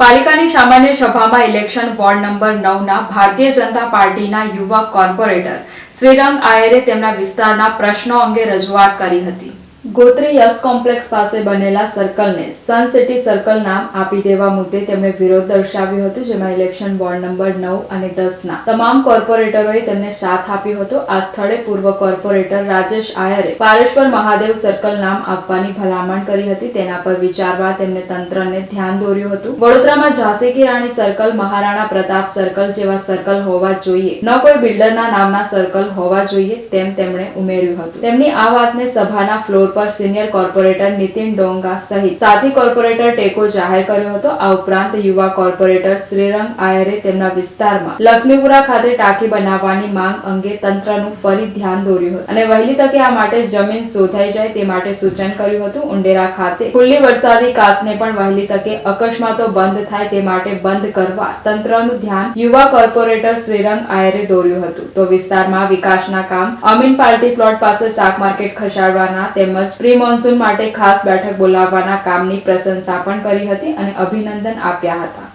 પાલિકાની સામાન્ય સભામાં election ward number નવના Bharatiya Janata પાર્ટીના યુવા કોર્પોરેટર શ્રીરંગ આયરે તેમના વિસ્તારના પ્રશ્નો અંગે રજૂઆત કરી હતી. ગોત્રી યસ કોમ્પ્લેક્સ પાસે બનેલા સર્કલને સન સિટી સર્કલ નામ આપી દેવા મુદ્દે તેમણે વિરોધ દર્શાવ્યો હતો, જેમાં ઇલેક્શન વોર્ડ નંબર નવ અને દસના તમામ કોર્પોરેટરોએ તેમને સાથ આપ્યો હતો. આ સ્થળે પૂર્વ કોર્પોરેટર રાજેશ આયરે પારેશ્વર મહાદેવ સર્કલ નામ આપવાની ભલામણ કરી હતી. તેના પર વિચારવા તેમને તંત્રને ધ્યાન દોર્યું હતું. વડોદરામાં ઝાંસી કી રાણી સર્કલ, મહારાણા પ્રતાપ સર્કલ જેવા સર્કલ હોવા જોઈએ. ન કોઈ બિલ્ડરના નામના સર્કલ હોવા જોઈએ તેમ તેમણે ઉમેર્યું હતું. તેમની આ વાતને સભાના ફ્લોર પર સિનિયર કોર્પોરેટર નીતિન ડોંગા સહિત સાથી કોર્પોરેટર ટેકો જાહેર કર્યો હતો. આ ઉપરાંત યુવા કોર્પોરેટર શ્રીરંગ આયરે તેમના વિસ્તારમાં લક્ષ્મીપુરા ખાતે ટાંકી બનાવવાની માંગ અંગે તંત્રનું ફરી ધ્યાન દોર્યું હતું. અને વહેલી તકે આ માટે જમીન શોધાઈ જાય તે માટે સૂચન કર્યું હતું. ઉંડેરા ખાતે ખુલ્લી વરસાદી કાસને પણ વહેલી તકે અકસ્માતો બંધ થાય તે માટે બંધ કરવા તંત્રનું ધ્યાન યુવા કોર્પોરેટર શ્રીરંગ આયરે દોર્યું હતું. તો વિસ્તારમાં વિકાસના કામ અમીન પાર્ટી પ્લોટ પાસે શાક માર્કેટ ખસાડવાના તેમજ પ્રી મોન્સૂન માટે ખાસ બેઠક બોલાવવાના કામની પ્રશંસા પણ કરી હતી અને અભિનંદન આપ્યા હતા.